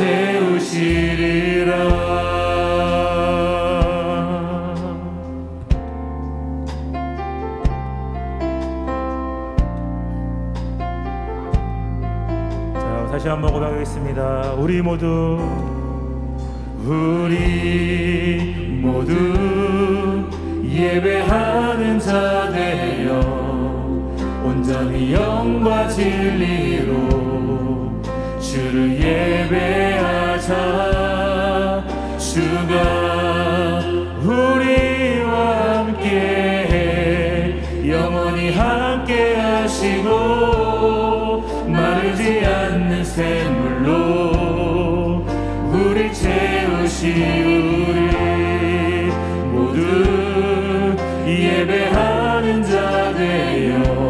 우리 채우시리라 자, 다시 한번 고백하겠습니다. 우리 모두 우리 모두 예배하는 자 되어 온전히 영과 진리로 주를 예배하자. 주가 우리와 함께 영원히 함께 하시고 마르지 않는 샘물로 우리 채우시 우리 모두 예배하는 자 되어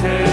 say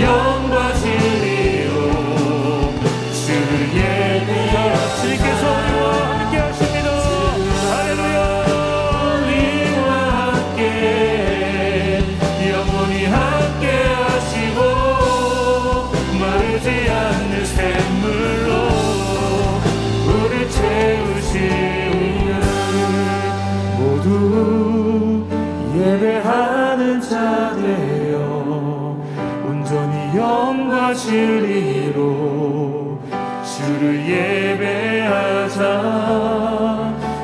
영과 영과 진리로 주를 예배하자.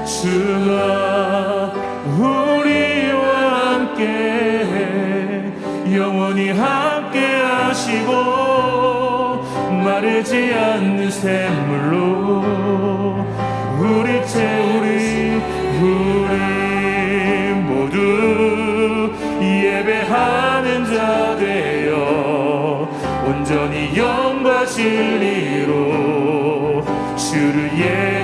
주가 우리와 함께 영원히 함께 하시고 마르지 않는 샘물로 우리 채우리 우리 모두 예배하는 자 되어 온전히 영과 진리로 주를 예